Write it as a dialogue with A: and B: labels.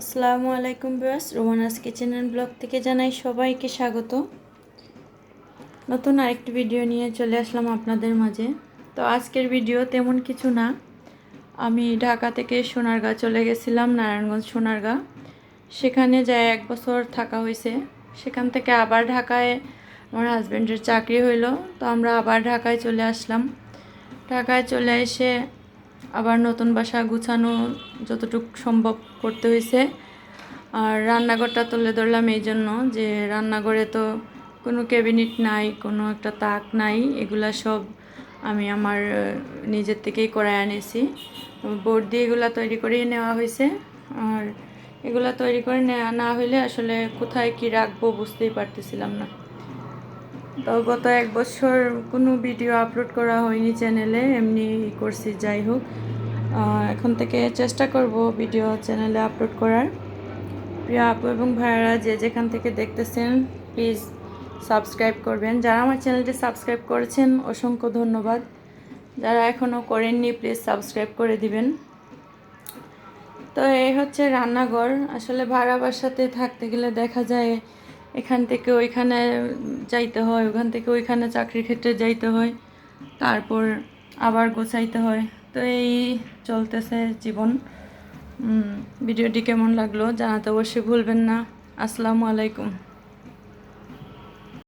A: আসসালামু আলাইকুম Biyas Romana's kitchen and blog থেকে জানাই সবাইকে স্বাগত। নতুন আরেকটি ভিডিও নিয়ে চলে আসলাম আপনাদের মাঝে। তো আজকের ভিডিও তেমন কিছু না। আমি ঢাকা থেকে সোনারগাঁ চলে গেছিলাম, নারায়ণগঞ্জ সোনারগাঁ। সেখানে যায় এক বছর থাকা হয়েছে। সেখান থেকে আবার ঢাকায় আমার হাজব্যান্ডের চাকরি হইল। তো আমরা আবার ঢাকায় চলে আসলাম। ঢাকায় চলে এসে আবার নতুন বাসা গুছানো যতটুকু সম্ভব করতে হয়েছে। আর রান্নাঘরটা তুলে ধরলাম এই জন্য যে রান্নাঘরে তো কোনো ক্যাবিনেট নাই, কোনো একটা তাক নাই, এগুলা সব আমি আমার নিজের থেকেই করায় আনেছি। বোর্ড দিয়ে এগুলা তৈরি করেই নেওয়া হয়েছে। আর এগুলা তৈরি করে নেওয়া না হইলে আসলে কোথায় কি রাখব বুঝতেই পারতেছিলাম না। তো গত এক বছর কোনো ভিডিও আপলোড করা হয়নি চ্যানেলে, এমনি করছি, যাই হোক। এখন থেকে চেষ্টা করব ভিডিও চ্যানেলে আপলোড করার। প্রিয় আপু এবং ভাইয়ারা, যে যেখান থেকে দেখতেছেন প্লিজ সাবস্ক্রাইব করবেন। যারা আমার চ্যানেলটি সাবস্ক্রাইব করেছেন, অসংখ্য ধন্যবাদ। যারা এখনও করেননি প্লিজ সাবস্ক্রাইব করে দিবেন। তো এই হচ্ছে রান্নাঘর। আসলে ভাড়া বাসাতে থাকতে গেলে দেখা যায় এখান থেকে ওইখানে যাইতে হয়, ওখান থেকে ওইখানে চাকরির ক্ষেত্রে যাইতে হয়, তারপর আবার গোছাইতে হয়। তো এই চলতেছে জীবন। ভিডিওটি কেমন লাগল জানাতে অবশ্যই ভুলবেন না। আসসালামু আলাইকুম।